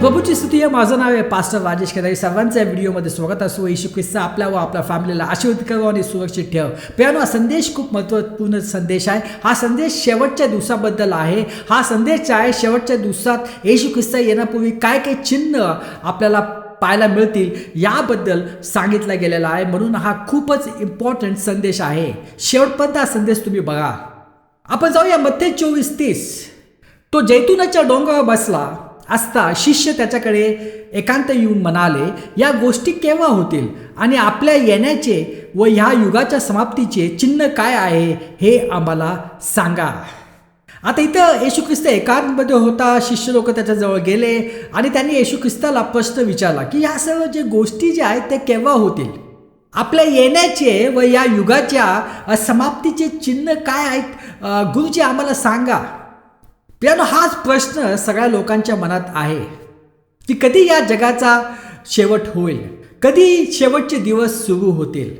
प्रभूची स्तुती आहे. माझं नाव आहे पास्टर राजेश केदारी सर्वांचं या व्हिडिओमध्ये स्वागत असो येशू ख्रिस्त आपल्या व आपल्या फॅमिलीला आशीर्वाद करू आणि सुरक्षित ठेव. प्रियानो हा संदेश खूप महत्त्वपूर्ण संदेश आहे. हा संदेश शेवटच्या दिवसाबद्दल आहे. हा संदेश आहे शेवटच्या दिवसात येशू ख्रिस्त येण्यापूर्वी काय काय चिन्ह आपल्याला पाहायला मिळतील याबद्दल सांगितलं गेलेलं आहे. म्हणून हा खूपच इम्पॉर्टंट संदेश आहे. शेवटपर्यंत हा संदेश तुम्ही बघा. आपण जाऊया मध्य चोवीस तीस. तो जैतुनाच्या डोंगरावर बसला. असता शिष्य त्याच्याकडे एकांत येऊन म्हणाले या गोष्टी केव्हा होतील? आणि आपल्या येण्याचे व ह्या युगाच्या समाप्तीचे चिन्ह काय आहे हे आम्हाला सांगा. आता इथं येशू ख्रिस्त एकांतमध्ये होता शिष्य लोक त्याच्याजवळ गेले आणि त्यांनी येशू ख्रिस्ताला प्रश्न विचारला की ह्या सर्व जे गोष्टी ज्या आहेत त्या केव्हा होतील? आपल्या येण्याचे व या युगाच्या समाप्तीचे चिन्ह काय आहेत? गुरुजी आम्हाला सांगा. प्रियानो हाच प्रश्न सगळ्या लोकांच्या मनात आहे की कधी या जगाचा शेवट होईल? कधी शेवटचे दिवस सुरू होतील?